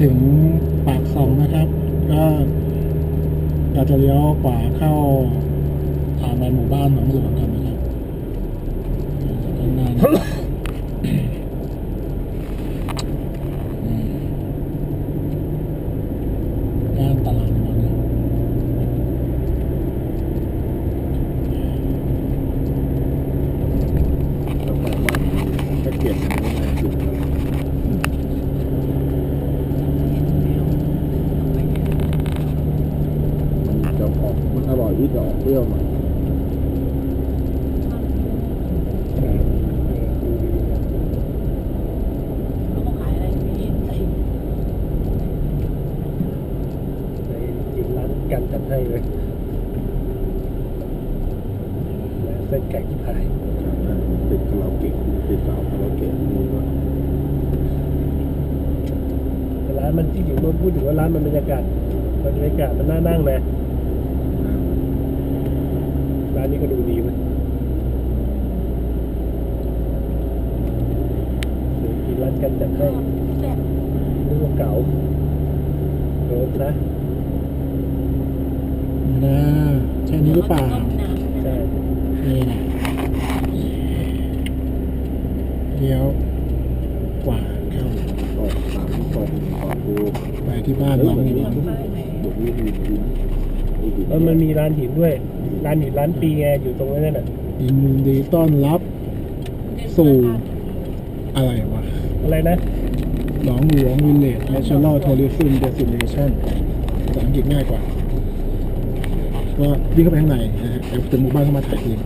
ถึงปากสองนะครับ ก็เราจะเลี้ยวขวาเข้าทางไปหมู่บ้านหนองหลวงกันนะครับข้างหน้านะครับอืมย่านตลาดนนท์นะ แล้วก็ว่าถ้าเกลียดมันก็ไม่ถูกมันจะ ออกมันอร่อยที่จะออกเปรี้ยวหน่อยเขาก็ขายอะไรพี่ไอ้ไปกินร้านกันจัดให้เลยเส้นไก่ที่พายติดคาราโอเกะติดสาวคาราโอเกะนี่ก็แต่ร้านมันที่อยู่โน้นพูดถึงว่าร้านมันบรรยากาศบรรยากาศมันน่านั่งนะร้านนี้ก็ดูดีมันกินร้านกันจัดให้แซ่บนึกว่าเก่าโดนนะนะใช่นี้หรือเปล่าใช่นี่นะเลี้ยวขวาเข้าออกสามสองออกดูไปที่บ้านหนองหลวงบทนี้ดีดีดีดีแล้วมันมีร้านหินด้วย ร้านหินร้านปีไงอยู่ตรงนั้นน่ะยินดีต้อนรับสู่ อะไรวะอะไรนะหนองหลวงวิลเลจ National Tourism Destination ภาษาอังกฤษง่ายกว่า ก็วิ่งเข้าไปข้างในนะฮะเดี๋ยวเป็นหมู่บ้านเข้ามาถ่ายทีม